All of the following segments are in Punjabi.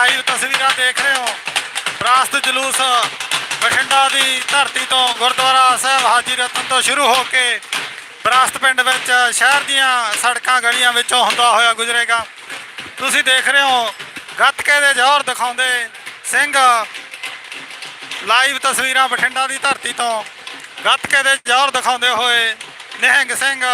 ਲਾਈਵ ਤਸਵੀਰਾਂ ਦੇਖ ਰਹੇ ਹੋ। ਵਿਰਾਸਤ ਜਲੂਸ ਬਠਿੰਡਾ ਦੀ ਧਰਤੀ ਤੋਂ ਗੁਰਦੁਆਰਾ ਸਾਹਿਬ ਹਾਜੀ ਰਤਨ ਤੋਂ ਸ਼ੁਰੂ ਹੋ ਕੇ ਬਰਾਸਤ ਪਿੰਡ ਵਿੱਚ ਸ਼ਹਿਰ ਦੀਆਂ ਸੜਕਾਂ ਗਲੀਆਂ ਵਿੱਚੋਂ ਹੁੰਦਾ ਹੋਇਆ ਗੁਜ਼ਰੇਗਾ। ਤੁਸੀਂ ਦੇਖ ਰਹੇ ਹੋ, ਗੱਤਕੇ ਦੇ ਜ਼ੋਰ ਦਿਖਾਉਂਦੇ ਸਿੰਘ ਲਾਈਵ ਤਸਵੀਰਾਂ ਬਠਿੰਡਾ ਦੀ ਧਰਤੀ ਤੋਂ। ਗੱਤਕੇ ਦੇ ਜ਼ੋਰ ਦਿਖਾਉਂਦੇ ਹੋਏ ਨਿਹੰਗ ਸਿੰਘ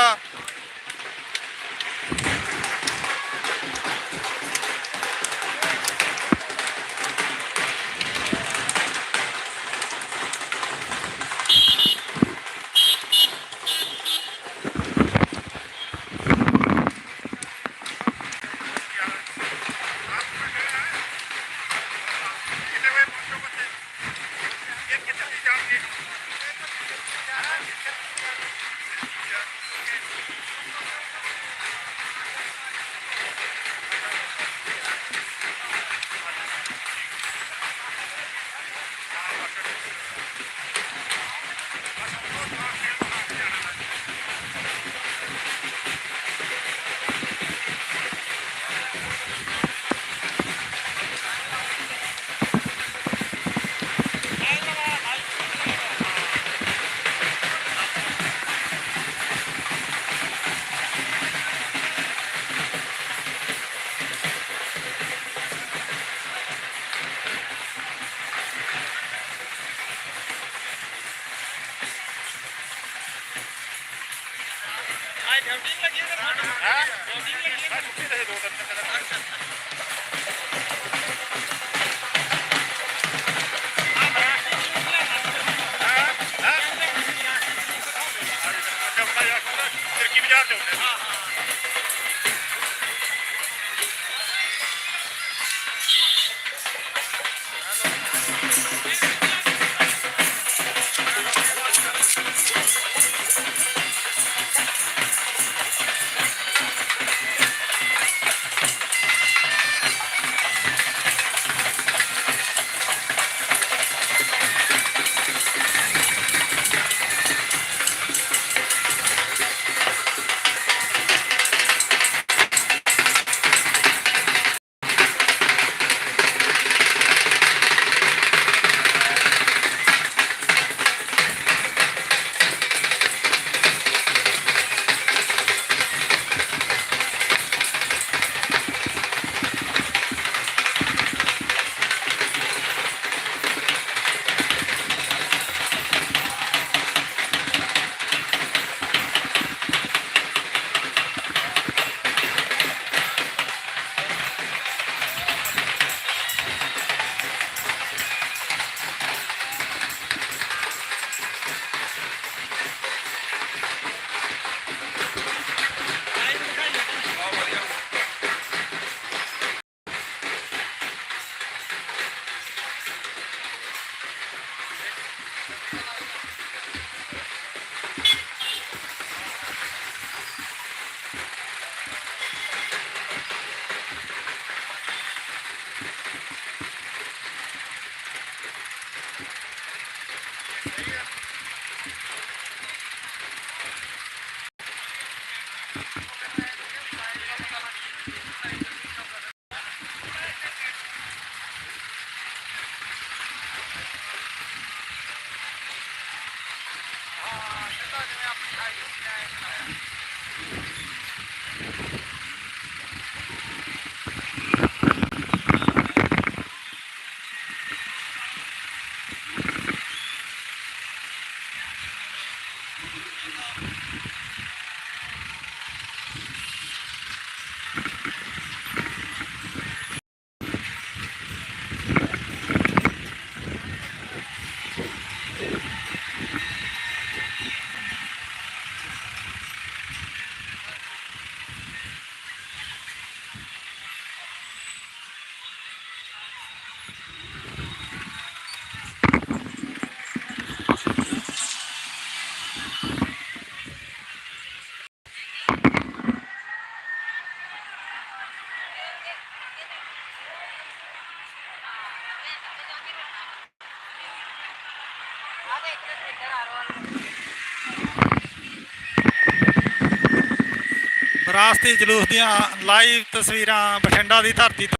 ਵਿਰਾਸਤੀ ਜਲੂਸ ਦੀਆਂ ਲਾਈਵ ਤਸਵੀਰਾਂ ਬਠਿੰਡਾ ਦੀ ਧਰਤੀ ਤੋਂ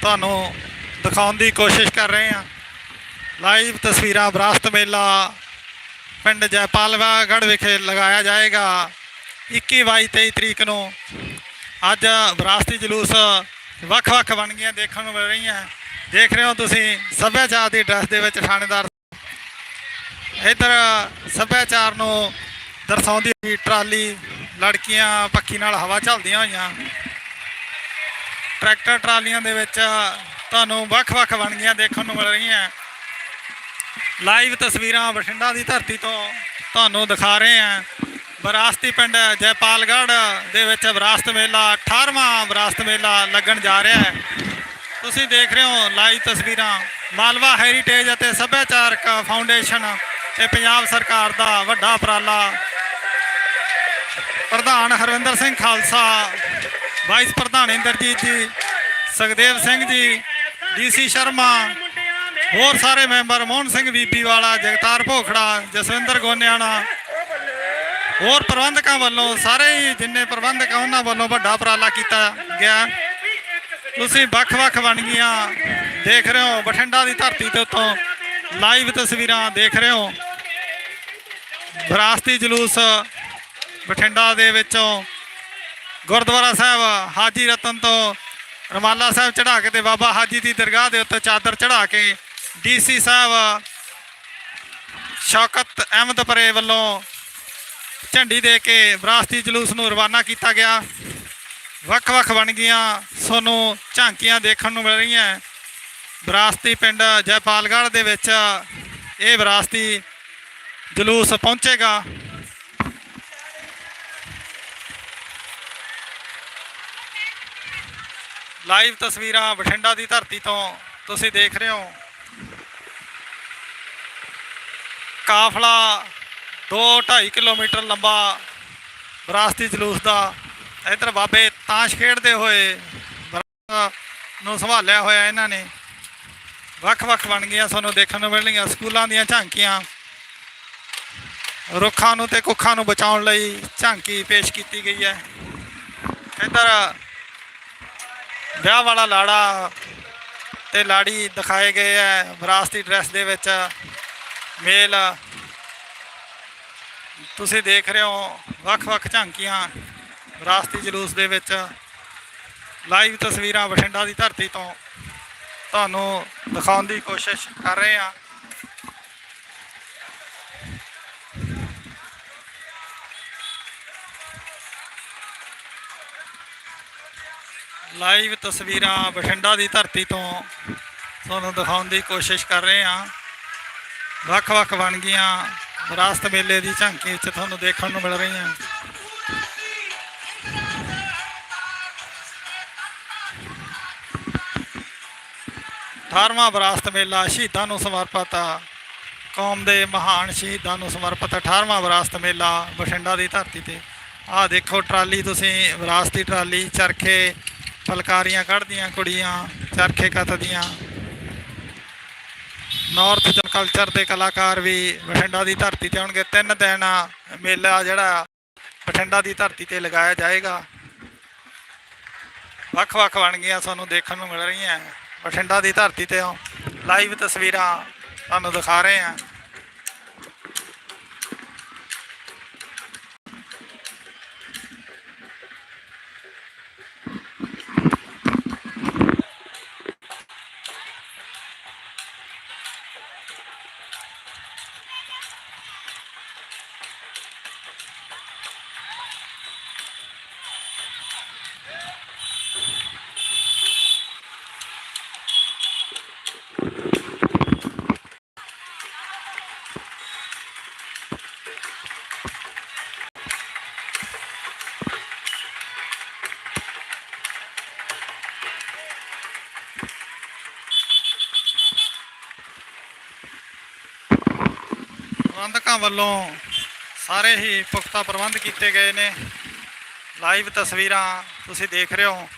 ਤੁਹਾਨੂੰ ਦਿਖਾਉਣ ਦੀ ਕੋਸ਼ਿਸ਼ ਕਰ ਰਹੇ ਹਾਂ। ਲਾਈਵ ਤਸਵੀਰਾਂ ਵਿਰਾਸਤ ਮੇਲਾ ਪਿੰਡ ਜੈਪਾਲਵਾਗੜ੍ਹ ਵਿਖੇ ਲਗਾਇਆ ਜਾਏਗਾ। 21 22 23 ਤਰੀਕ ਨੂੰ ਅੱਜ ਵਿਰਾਸਤੀ ਜਲੂਸ ਵੱਖ-ਵੱਖ ਵੰਨਗੀਆਂ ਦੇਖਣ ਨੂੰ ਮਿਲ ਰਹੀਆਂ। ਦੇਖ ਰਹੇ ਹੋ ਤੁਸੀਂ ਸੱਭਿਆਚਾਰ ਦੀ ਡਰੈਸ ਦੇ ਵਿੱਚ ਥਾਣੇਦਾਰ ਇੱਧਰ ਸੱਭਿਆਚਾਰ ਨੂੰ ਦਰਸਾਉਂਦੀ ਹੋਈ ਟਰਾਲੀ ਲੜਕੀਆਂ ਪੱਖੀ ਨਾਲ ਹਵਾ ਝੱਲਦੀਆਂ ਹੋਈਆਂ। ਟਰੈਕਟਰ ਟਰਾਲੀਆਂ ਦੇ ਵਿੱਚ ਤੁਹਾਨੂੰ ਵੱਖ-ਵੱਖ ਵੰਨਗੀਆਂ ਦੇਖਣ ਨੂੰ ਮਿਲ ਰਹੀਆਂ। ਲਾਈਵ ਤਸਵੀਰਾਂ ਬਠਿੰਡਾ ਦੀ ਧਰਤੀ ਤੋਂ ਤੁਹਾਨੂੰ ਦਿਖਾ ਰਹੇ ਹਾਂ। ਵਿਰਾਸਤੀ ਪਿੰਡ ਜੈਪਾਲਗੜ੍ਹ ਦੇ ਵਿੱਚ ਵਿਰਾਸਤ ਮੇਲਾ 18ਵਾਂ ਵਿਰਾਸਤ ਮੇਲਾ ਲੱਗਣ ਜਾ ਰਿਹਾ ਹੈ। ਤੁਸੀਂ ਦੇਖ ਰਹੇ ਹੋ ਲਾਈਵ ਤਸਵੀਰਾਂ। ਮਾਲਵਾ ਹੈਰੀਟੇਜ ਅਤੇ ਸੱਭਿਆਚਾਰਕ ਫਾਊਂਡੇਸ਼ਨ ਤੇ ਪੰਜਾਬ ਸਰਕਾਰ ਦਾ ਵੱਡਾ ਉਪਰਾਲਾ। ਪ੍ਰਧਾਨ ਹਰਵਿੰਦਰ ਸਿੰਘ ਖਾਲਸਾ, ਵਾਈਸ ਪ੍ਰਧਾਨ ਇੰਦਰਜੀਤ ਜੀ, ਸੁਖਦੇਵ ਸਿੰਘ ਜੀ ਡੀਸੀ ਸ਼ਰਮਾ, ਹੋਰ ਸਾਰੇ ਮੈਂਬਰ, ਮੋਹਨ ਸਿੰਘ ਬੀਬੀ ਵਾਲਾ, ਜਗਤਾਰ ਭੋਖੜਾ, ਜਸਵਿੰਦਰ ਗੋਨਿਆਣਾ, ਹੋਰ ਪ੍ਰਬੰਧਕਾਂ ਵੱਲੋਂ, ਸਾਰੇ ਹੀ ਜਿੰਨੇ ਪ੍ਰਬੰਧਕ ਉਹਨਾਂ ਵੱਲੋਂ ਵੱਡਾ ਉਪਰਾਲਾ ਕੀਤਾ ਗਿਆ। ਤੁਸੀਂ ਵੱਖ-ਵੱਖ ਵੰਨਗੀਆਂ ਦੇਖ ਰਹੇ ਹੋ, ਬਠਿੰਡਾ ਦੀ ਧਰਤੀ ਤੇ ਉੱਤੋਂ ਲਾਈਵ ਤਸਵੀਰਾਂ ਦੇਖ ਰਹੇ ਹੋ। ਵਿਰਾਸਤੀ ਜਲੂਸ ਬਠਿੰਡਾ ਦੇ ਵਿੱਚੋਂ ਗੁਰਦੁਆਰਾ ਸਾਹਿਬ ਹਾਜੀ ਰਤਨ ਤੋਂ ਰਮਾਲਾ ਸਾਹਿਬ ਚੜਾ ਕੇ ਤੇ ਬਾਬਾ ਹਾਜੀ ਦੀ ਦਰਗਾਹ ਦੇ ਉੱਤੇ ਚਾਦਰ ਚੜਾ ਕੇ ਡੀਸੀ ਸਾਹਿਬ ਸ਼ੌਕਤ ਅਹਿਮਦ ਪਰੇ ਵੱਲੋਂ ਝੰਡੀ ਦੇ ਕੇ ਵਿਰਾਸਤੀ ਜਲੂਸ ਨੂੰ ਰਵਾਨਾ ਕੀਤਾ ਗਿਆ। ਵੱਖ-ਵੱਖ ਵੰਨਗੀਆਂ ਤੁਹਾਨੂੰ ਝਾਂਕੀਆਂ ਦੇਖਣ ਨੂੰ ਮਿਲ ਰਹੀਆਂ। ਵਿਰਾਸਤੀ ਪਿੰਡ ਜੈਪਾਲਗੜ੍ਹ ਦੇ ਵਿੱਚ ਇਹ ਵਿਰਾਸਤੀ ਜਲੂਸ ਪਹੁੰਚੇਗਾ। ਲਾਈਵ ਤਸਵੀਰਾਂ ਬਠਿੰਡਾ ਦੀ ਧਰਤੀ ਤੋਂ ਤੁਸੀਂ ਦੇਖ ਰਹੇ ਹੋ। ਕਾਫਲਾ 2.5 ਕਿਲੋਮੀਟਰ ਲੰਬਾ ਵਿਰਾਸਤੀ ਜਲੂਸ ਦਾ ਇਧਰ ਬਾਬੇ ਤਾਸ਼ ਖੇਡਦੇ ਹੋਏ ਨੂੰ ਸੰਭਾਲਿਆ ਹੋਇਆ ਇਹਨਾਂ ਨੇ। ਵੱਖ-ਵੱਖ ਬਣ ਗਈਆਂ ਸਾਨੂੰ ਦੇਖਣ ਨੂੰ ਮਿਲਣਗੀਆਂ। ਸਕੂਲਾਂ ਦੀਆਂ ਝਾਂਕੀਆਂ ਰੁੱਖਾਂ ਨੂੰ ਤੇ ਕੁੱਖਾਂ ਨੂੰ ਬਚਾਉਣ ਲਈ ਝਾਂਕੀ ਪੇਸ਼ ਕੀਤੀ ਗਈ ਹੈ। ਇੱਧਰ ਵਿਆਹ ਵਾਲਾ ਲਾੜਾ ਤੇ ਲਾੜੀ ਦਿਖਾਏ ਗਏ ਹੈ ਵਿਰਾਸਤੀ ਡਰੈਸ ਦੇ ਵਿੱਚ। ਮੇਲ, ਤੁਸੀਂ ਦੇਖ ਰਹੇ ਹੋ ਵੱਖ-ਵੱਖ ਝਾਂਕੀਆਂ ਵਿਰਾਸਤੀ ਜਲੂਸ ਦੇ ਵਿੱਚ। ਲਾਈਵ ਤਸਵੀਰਾਂ ਬਠਿੰਡਾ ਦੀ ਧਰਤੀ ਤੋਂ ਤੁਹਾਨੂੰ ਦਿਖਾਉਣ ਦੀ ਕੋਸ਼ਿਸ਼ ਕਰ ਰਹੇ ਹਾਂ। ਲਾਈਵ ਤਸਵੀਰਾਂ ਬਠਿੰਡਾ ਦੀ ਧਰਤੀ ਤੋਂ ਤੁਹਾਨੂੰ ਦਿਖਾਉਣ ਦੀ ਕੋਸ਼ਿਸ਼ ਕਰ ਰਹੇ ਹਾਂ। ਵੱਖ-ਵੱਖ ਵੰਨਗੀਆਂ ਵਿਰਾਸਤ ਮੇਲੇ ਦੀ ਝਾਂਕੀ ਵਿੱਚ ਤੁਹਾਨੂੰ ਦੇਖਣ ਨੂੰ ਮਿਲ ਰਹੀਆਂ। ਅਠਾਰਵਾਂ ਵਿਰਾਸਤ ਮੇਲਾ ਸ਼ਹੀਦਾਂ ਨੂੰ ਸਮਰਪਿਤ ਆ ਕੌਮ ਦੇ ਮਹਾਨ ਸ਼ਹੀਦਾਂ ਨੂੰ ਸਮਰਪਿਤ 18ਵਾਂ ਵਿਰਾਸਤ ਮੇਲਾ ਬਠਿੰਡਾ ਦੀ ਧਰਤੀ ਤੇ। ਆਹ ਦੇਖੋ ਟਰਾਲੀ ਤੁਸੀਂ, ਵਿਰਾਸਤੀ ਟਰਾਲੀ, ਚਰਖੇ ਫਲਕਾਰੀਆਂ ਕੱਢਦੀਆਂ ਕੁੜੀਆਂ, ਚਰਖੇ ਕੱਤਦੀਆਂ। ਨਾਰਥ ਕਲਚਰ ਦੇ ਕਲਾਕਾਰ ਵੀ ਬਠਿੰਡਾ ਦੀ ਧਰਤੀ ਤੇ ਆਉਣਗੇ। ਤਿੰਨ ਦਿਨ ਮੇਲਾ ਜਿਹੜਾ ਬਠਿੰਡਾ ਦੀ ਧਰਤੀ ਤੇ ਲਗਾਇਆ ਜਾਏਗਾ। ਵੱਖ-ਵੱਖ ਵੰਨਗੀਆਂ ਸਾਨੂੰ ਦੇਖਣ ਨੂੰ ਮਿਲ ਰਹੀਆਂ। ਬਠਿੰਡਾ ਦੀ ਧਰਤੀ ਤੇ ਲਾਈਵ ਤਸਵੀਰਾਂ ਤੁਹਾਨੂੰ ਦਿਖਾ ਰਹੇ ਹਾਂ। ਪ੍ਰਬੰਧਕਾਂ ਵੱਲੋਂ ਸਾਰੇ ਹੀ ਪੁਖਤਾ ਪ੍ਰਬੰਧ ਕੀਤੇ ਗਏ ਨੇ। ਲਾਈਵ ਤਸਵੀਰਾਂ ਤੁਸੀਂ ਦੇਖ ਰਹੇ ਹੋ।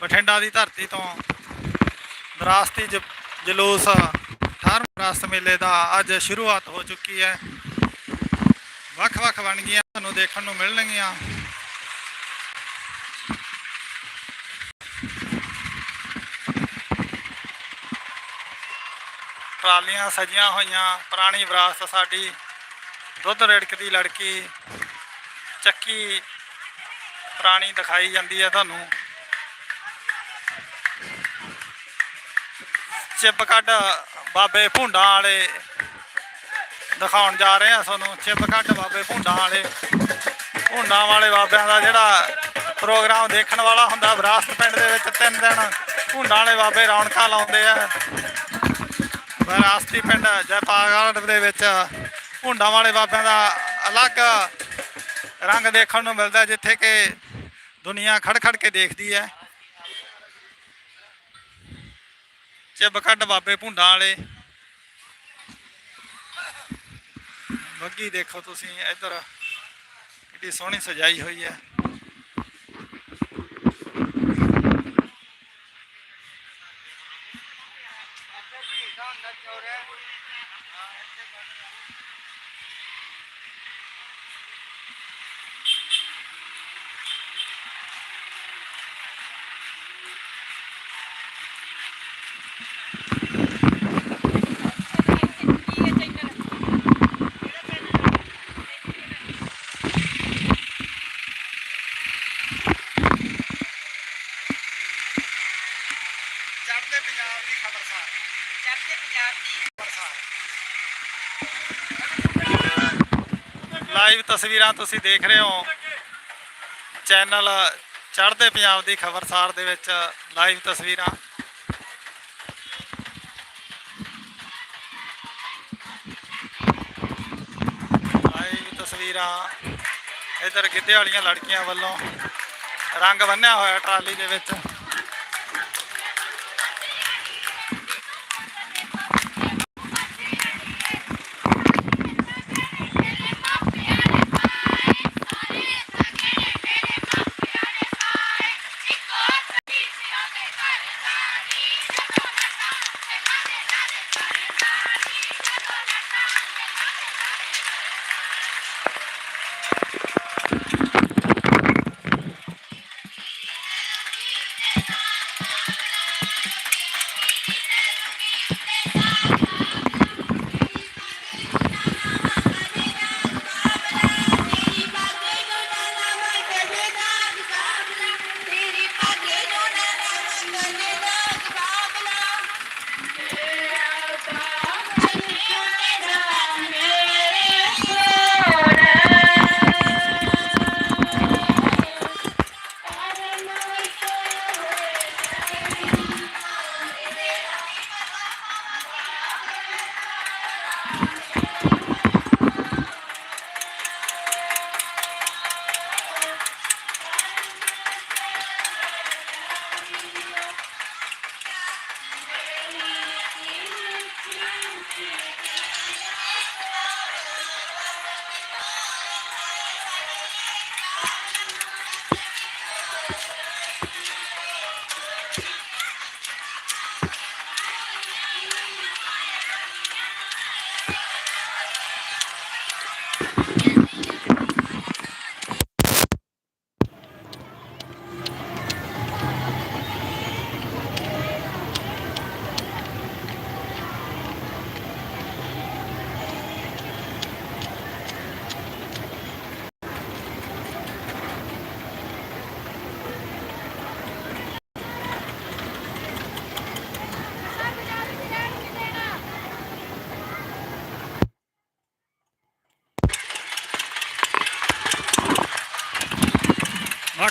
ਬਠਿੰਡਾ ਦੀ ਧਰਤੀ ਤੋਂ ਵਿਰਾਸਤੀ ਜਲੂਸ 18 ਵਿਰਾਸਤ ਮੇਲੇ ਦਾ ਅੱਜ ਸ਼ੁਰੂਆਤ ਹੋ ਚੁੱਕੀ ਹੈ। ਵੱਖ-ਵੱਖ ਵੰਨਗੀਆਂ ਤੁਹਾਨੂੰ ਦੇਖਣ ਨੂੰ ਮਿਲਣਗੀਆਂ। ਟਰਾਲੀਆਂ ਸਜੀਆਂ ਹੋਈਆਂ, ਪੁਰਾਣੀ ਵਿਰਾਸਤ ਸਾਡੀ, ਦੁੱਧ ਰਿੜਕਦੀ ਲੜਕੀ ਚੱਕੀ ਪੁਰਾਣੀ ਦਿਖਾਈ ਜਾਂਦੀ ਹੈ ਤੁਹਾਨੂੰ। ਚਿੱਪ ਕੱਢ ਬਾਬੇ ਭੁੰਡਾਂ ਵਾਲੇ ਦਿਖਾਉਣ ਜਾ ਰਹੇ ਆ ਤੁਹਾਨੂੰ। ਚਿੱਪ ਕੱਢ ਬਾਬੇ ਭੁੰਡਾਂ ਵਾਲੇ। ਭੁੰਡਾਂ ਵਾਲੇ ਬਾਬਿਆਂ ਦਾ ਜਿਹੜਾ ਪ੍ਰੋਗਰਾਮ ਦੇਖਣ ਵਾਲਾ ਹੁੰਦਾ, ਵਿਰਾਸਤ ਪਿੰਡ ਦੇ ਵਿੱਚ ਤਿੰਨ ਦਿਨ ਭੁੰਡਾਂ ਵਾਲੇ ਬਾਬੇ ਰੌਣਕਾਂ ਲਾਉਂਦੇ ਆ। ਵਿਰਾਸਤੀ ਪਿੰਡ ਜੈਪਾਗੜ ਦੇ ਵਿੱਚ ਭੁੰਡਾਂ ਵਾਲੇ ਬਾਬਿਆਂ ਦਾ ਅਲੱਗ ਰੰਗ ਦੇਖਣ ਨੂੰ ਮਿਲਦਾ ਜਿੱਥੇ ਕਿ ਦੁਨੀਆ ਖੜ ਖੜ ਕੇ ਦੇਖਦੀ ਹੈ। ਚਿੱਬ ਕੱਢ ਬਾਬੇ ਭੁੰਡਾਂ ਵਾਲੇ। ਬੱਗੀ ਦੇਖੋ ਤੁਸੀਂ, ਇੱਧਰ ਕਿੰਨੀ ਸੋਹਣੀ ਸਜਾਈ ਹੋਈ ਹੈ। ਚੜ੍ਹਦੇ ਤਸਵੀਰਾਂ ਤੁਸੀਂ ਦੇਖ ਰਹੇ ਹੋ। ਚੈਨਲ ਚੜ੍ਹਦੇ ਪੰਜਾਬ ਦੀ ਖਬਰਸਾਰ ਦੇ ਵਿੱਚ ਲਾਈਵ ਤਸਵੀਰਾਂ। ਲਾਈਵ ਤਸਵੀਰਾਂ। ਇਧਰ ਗਿੱਧੇ ਵਾਲੀਆਂ ਲੜਕੀਆਂ ਵੱਲੋਂ ਰੰਗ ਬੰਨਿਆ ਹੋਇਆ ਟਰਾਲੀ ਦੇ ਵਿੱਚ।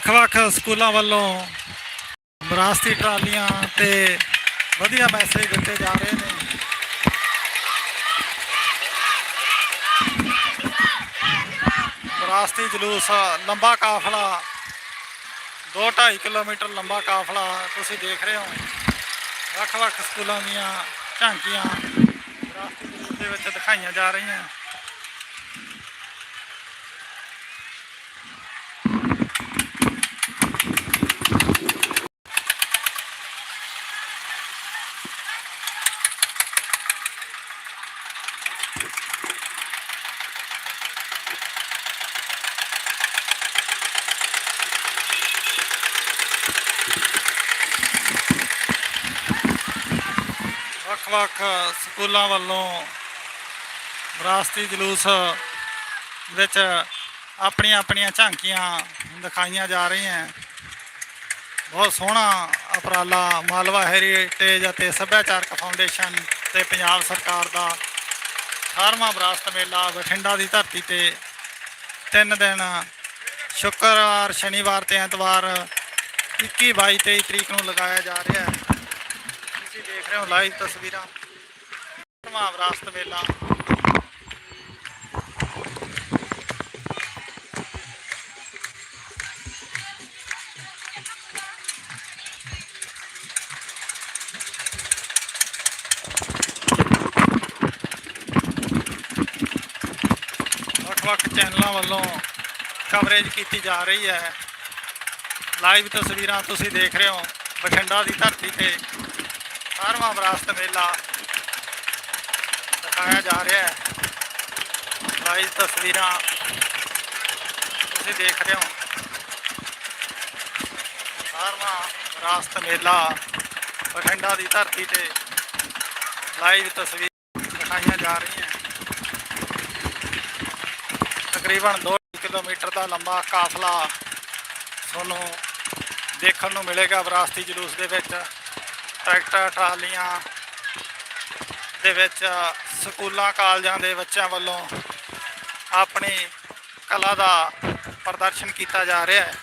ਵੱਖ-ਵੱਖ ਸਕੂਲਾਂ ਵੱਲੋਂ ਵਿਰਾਸਤੀ ਟਰਾਲੀਆਂ ਤੇ ਵਧੀਆ ਮੈਸੇਜ ਦਿੱਤੇ ਜਾ ਰਹੇ ਨੇ। ਵਿਰਾਸਤੀ ਜਲੂਸ, ਲੰਬਾ ਕਾਫਲਾ 2.5 ਕਿਲੋਮੀਟਰ ਲੰਬਾ ਕਾਫਲਾ ਤੁਸੀਂ ਦੇਖ ਰਹੇ ਹੋ। ਵੱਖ-ਵੱਖ ਸਕੂਲਾਂ ਦੀਆਂ ਝਾਂਕੀਆਂ ਵਿਰਾਸਤੀ ਜਲੂਸ ਦੇ ਵਿੱਚ ਦਿਖਾਈਆਂ ਜਾ ਰਹੀਆਂ। ਸਕੂਲਾਂ ਵੱਲੋਂ ਵਿਰਾਸਤੀ ਜਲੂਸ ਵਿੱਚ ਆਪਣੀਆਂ ਆਪਣੀਆਂ ਝਾਂਕੀਆਂ ਦਿਖਾਈਆਂ ਜਾ ਰਹੀਆਂ ਬਹੁਤ ਸੋਹਣਾ ਉਪਰਾਲਾ ਮਾਲਵਾ ਹੈਰੀਟੇਜ ਅਤੇ ਸੱਭਿਆਚਾਰਕ ਫਾਊਂਡੇਸ਼ਨ ਤੇ ਪੰਜਾਬ ਸਰਕਾਰ ਦਾ 18ਵਾਂ ਵਿਰਾਸਤ ਮੇਲਾ ਬਠਿੰਡਾ ਦੀ ਧਰਤੀ ਤੇ ਤਿੰਨ ਦਿਨ ਸ਼ੁੱਕਰਵਾਰ ਸ਼ਨੀਵਾਰ ਤੇ ਐਤਵਾਰ 21 22 23 ਤਰੀਕ ਨੂੰ ਲਗਾਇਆ ਜਾ ਰਿਹਾ ਹੈ। ਤੁਸੀਂ ਦੇਖ ਰਹੇ ਹੋ ਲਾਈਵ ਤਸਵੀਰਾਂ। 18ਵਾਂ ਵਿਰਾਸਤ ਮੇਲਾ। ਵੱਖ-ਵੱਖ ਚੈਨਲਾਂ ਵੱਲੋਂ ਕਵਰੇਜ ਕੀਤੀ ਜਾ ਰਹੀ ਹੈ। ਲਾਈਵ ਤਸਵੀਰਾਂ ਤੁਸੀਂ ਦੇਖ ਰਹੇ ਹੋ। ਬਠਿੰਡਾ ਦੀ ਧਰਤੀ ਤੇ 18ਵਾਂ ਵਿਰਾਸਤ ਮੇਲਾ ਦਿਖਾਇਆ ਜਾ ਰਿਹਾ ਹੈ। ਲਾਈਵ ਤਸਵੀਰਾਂ ਤੁਸੀਂ ਦੇਖ ਰਹੇ ਹੋ। 18ਵਾਂ ਵਿਰਾਸਤ ਮੇਲਾ ਬਠਿੰਡਾ ਦੀ ਧਰਤੀ ਤੇ ਲਾਈਵ ਤਸਵੀਰ ਦਿਖਾਈਆਂ ਜਾ ਰਹੀਆਂ ਤਕਰੀਬਨ 2 ਕਿਲੋਮੀਟਰ ਦਾ ਲੰਬਾ ਕਾਫਲਾ ਤੁਹਾਨੂੰ ਦੇਖਣ ਨੂੰ ਮਿਲੇਗਾ ਵਿਰਾਸਤੀ ਜਲੂਸ ਦੇ ਵਿੱਚ। ਟਰੈਕਟਰ, ਟਰਾਲੀਆਂ ਦੇ ਵਿੱਚ ਸਕੂਲਾਂ, ਕਾਲਜਾਂ ਦੇ ਬੱਚਿਆਂ ਵੱਲੋਂ ਆਪਣੀ ਕਲਾ ਦਾ ਪ੍ਰਦਰਸ਼ਨ ਕੀਤਾ ਜਾ ਰਿਹਾ ਹੈ।